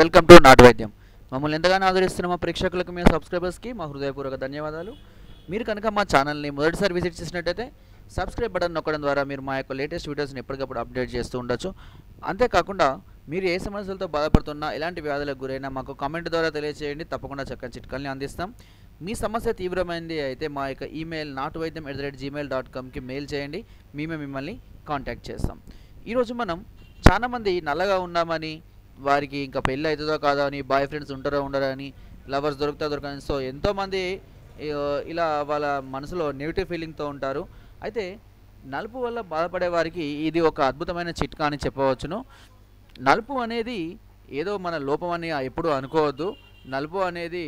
Welcome to నాటు వైద్యం. మమ్మల్ని ఎంతగానో ఆదరిస్తున్న మా ప్రేక్షకులకు మీ సబ్స్క్రైబర్స్కి మా హృదయపూర్వక ధన్యవాదాలు. మీరు కనుక మా ఛానల్ని మొదటిసారి విజిట్ చేసినట్టయితే సబ్స్క్రైబ్ బటన్ నొక్కడం ద్వారా మీరు మా యొక్క లేటెస్ట్ వీడియోస్ని ఎప్పటికప్పుడు అప్డేట్ చేస్తూ ఉండొచ్చు. అంతేకాకుండా మీరు ఏ సమస్యలతో బాధపడుతున్నా ఎలాంటి వ్యాధులకు గురైనా మాకు కామెంట్ ద్వారా తెలియజేయండి తప్పకుండా చక్కని చిట్కాల్ని అందిస్తాం. మీ సమస్య తీవ్రమైనది అయితే మా యొక్క ఈమెయిల్ నాటు వైద్యం at the rate gmail dot కామ్కి mail చేయండి. మేమే మిమ్మల్ని కాంటాక్ట్ చేస్తాం. ఈరోజు మనం చాలామంది నల్లగా ఉన్నామని వారికి ఇంకా పెళ్ళి అవుతుందో కాదో అని బాయ్ ఫ్రెండ్స్ ఉంటారో ఉండరో అని లవర్స్ దొరుకుతా దొరకని సో ఎంతోమంది ఇలా వాళ్ళ మనసులో నెగిటివ్ ఫీలింగ్తో ఉంటారు. అయితే నలుపు వల్ల బాధపడే వారికి ఇది ఒక అద్భుతమైన చిట్కా అని చెప్పవచ్చును. నలుపు అనేది ఏదో మన లోపం అని ఎప్పుడూ అనుకోవద్దు. నలుపు అనేది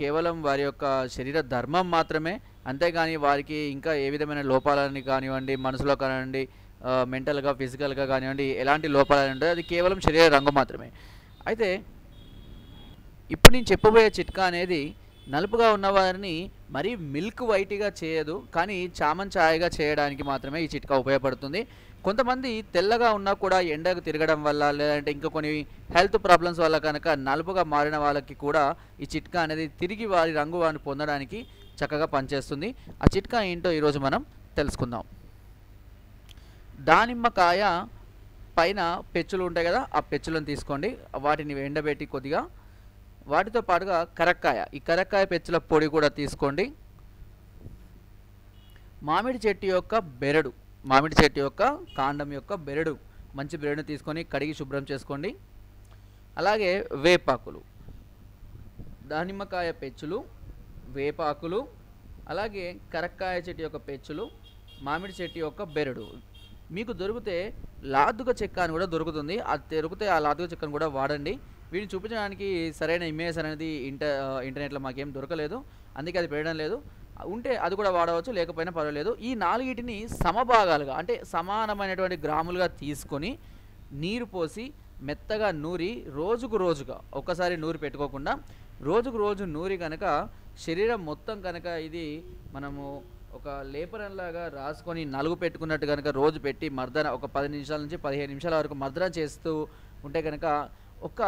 కేవలం వారి యొక్క శరీర ధర్మం మాత్రమే. అంతేగాని వారికి ఇంకా ఏ విధమైన లోపాలని కానివ్వండి మనసులో కానివ్వండి మెంటల్గా ఫిజికల్గా కానివ్వండి ఎలాంటి లోపాలు ఉంటాయి అది కేవలం శరీర రంగు మాత్రమే. అయితే ఇప్పుడు నేను చెప్పబోయే చిట్కా అనేది నలుపుగా ఉన్నవారిని మరీ మిల్క్ వైట్గా చేయదు కానీ చామన్ ఛాయగా చేయడానికి మాత్రమే ఈ చిట్కా ఉపయోగపడుతుంది. కొంతమంది తెల్లగా ఉన్నా కూడా ఎండకు తిరగడం వల్ల లేదంటే ఇంకా కొన్ని హెల్త్ ప్రాబ్లమ్స్ వల్ల కనుక నలుపుగా మారిన వాళ్ళకి కూడా ఈ చిట్కా అనేది తిరిగి వారి రంగు వారిని పొందడానికి చక్కగా పనిచేస్తుంది. ఆ చిట్కా ఏంటో ఈరోజు మనం తెలుసుకుందాం. దానిమ్మకాయ పైన పెచ్చులు ఉంటాయి కదా ఆ పెచ్చులను తీసుకోండి. వాటిని ఎండబెట్టి కొద్దిగా వాటితో పాటుగా కరక్కాయ. ఈ కరక్కాయ పెచ్చుల పొడి కూడా తీసుకోండి. మామిడి చెట్టు యొక్క బెరడు. మామిడి చెట్టు యొక్క కాండం యొక్క బెరడు. మంచి బెరడును తీసుకొని కడిగి శుభ్రం చేసుకోండి. అలాగే వేపాకులు. దానిమ్మకాయ పెచ్చులు వేపాకులు అలాగే కరక్కాయ చెట్టు యొక్క పెచ్చులు మామిడి చెట్టు యొక్క బెరడు. మీకు దొరికితే లాదుగ చెక్క అని కూడా దొరుకుతుంది. అది దొరికితే ఆ లాదుగ చెక్కను కూడా వాడండి. వీటిని చూపించడానికి సరైన ఇమేజ్ అనేది ఇంటర్ ఇంటర్నెట్లో మాకేం దొరకలేదు. అందుకే అది పెట్టడం లేదు. ఉంటే అది కూడా వాడవచ్చు లేకపోయినా పర్వాలేదు. ఈ నాలుగిటిని సమభాగాలుగా అంటే సమానమైనటువంటి గ్రాములుగా తీసుకొని నీరు పోసి మెత్తగా నూరి రోజుకు రోజుగా ఒక్కసారి నూరి పెట్టుకోకుండా రోజుకు రోజు నూరి కనుక శరీరం మొత్తం కనుక ఇది మనము ఒక లేపనంలాగా రాసుకొని నలుగు పెట్టుకున్నట్టు కనుక రోజు పెట్టి మర్దన ఒక పది నిమిషాల నుంచి పదిహేను నిమిషాల వరకు మర్దన చేస్తూ ఉంటే కనుక ఒక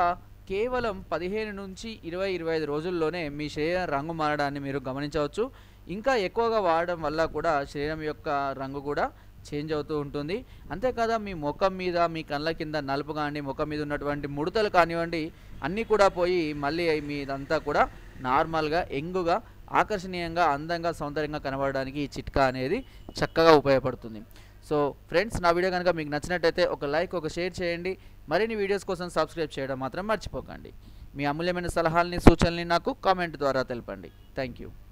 కేవలం పదిహేను నుంచి ఇరవై ఇరవై ఐదు రోజుల్లోనే మీ శరీరం రంగు మారడాన్ని మీరు గమనించవచ్చు. ఇంకా ఎక్కువగా వాడడం వల్ల కూడా శరీరం యొక్క రంగు కూడా చేంజ్ అవుతూ ఉంటుంది. అంతేకాదా మీ ముఖం మీద మీ కళ్ళ కింద నలుపు కానివ్వండి ముఖం మీద ఉన్నటువంటి ముడతలు కానివ్వండి అన్నీ కూడా పోయి మళ్ళీ మీదంతా కూడా నార్మల్గా ఎంగుగా ఆకర్షణీయంగా అందంగా సౌందర్యంగా కనబడడానికి ఈ చిట్కా అనేది చక్కగా ఉపయోగపడుతుంది. సో ఫ్రెండ్స్ నా వీడియో కనుక మీకు నచ్చినట్టయితే ఒక లైక్ ఒక షేర్ చేయండి. మరిన్ని వీడియోస్ కోసం సబ్స్క్రైబ్ చేయడం మాత్రం మర్చిపోకండి. మీ అమూల్యమైన సలహాలని సూచనల్ని నాకు కామెంట్ ద్వారా తెలపండి. Thank you